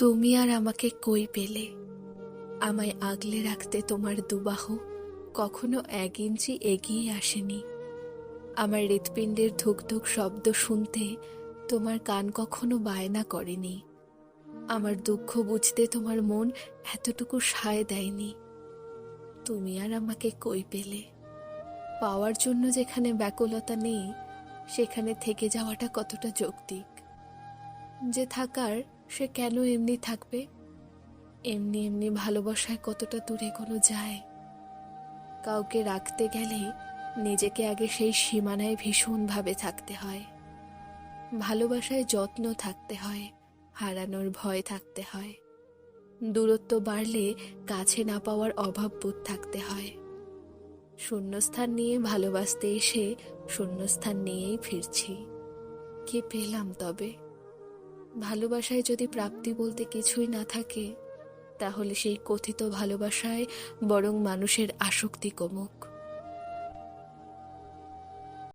তুমি আর আমাকে কই পেলে? আমায় আগলে রাখতে তোমার দুবাহু কখনো এক ইঞ্চি এগিয়ে আসেনি। আমার হৃৎপিণ্ডের ধুকধুক শব্দ শুনতে তোমার কান কখনো বায়না করেনি। আমার দুঃখ বুঝতে তোমার মন এতটুকু সায় দেয়নি। তুমি আর আমাকে কই পেলে? পাওয়ার জন্য যেখানে ব্যাকুলতা নেই, সেখানে থেকে যাওয়াটা কতটা যৌক্তিক? যে থাকার সে কেন এমনি থাকবে? এমনি এমনি ভালোবাসায় কতটা দূরে কোনো যায়? কাউকে রাখতে গেলে নিজেকে আগে সেই সীমানায় ভীষণভাবে থাকতে হয়। ভালোবাসায় যত্ন থাকতে হয়, হারানোর ভয় থাকতে হয়। দূরত্ব বাড়লে কাছে না পাওয়ার অভাব বোধ থাকতে হয়। শূন্যস্থান নিয়ে ভালোবাসতে এসে শূন্যস্থান নিয়েই ফিরছি। কি পেলাম তবে? ভালোবাসায় যদি প্রাপ্তি বলতে কিছুই না থাকে, তাহলে সেই কথিত ভালোবাসায় বরং মানুষের আসক্তি কমুক।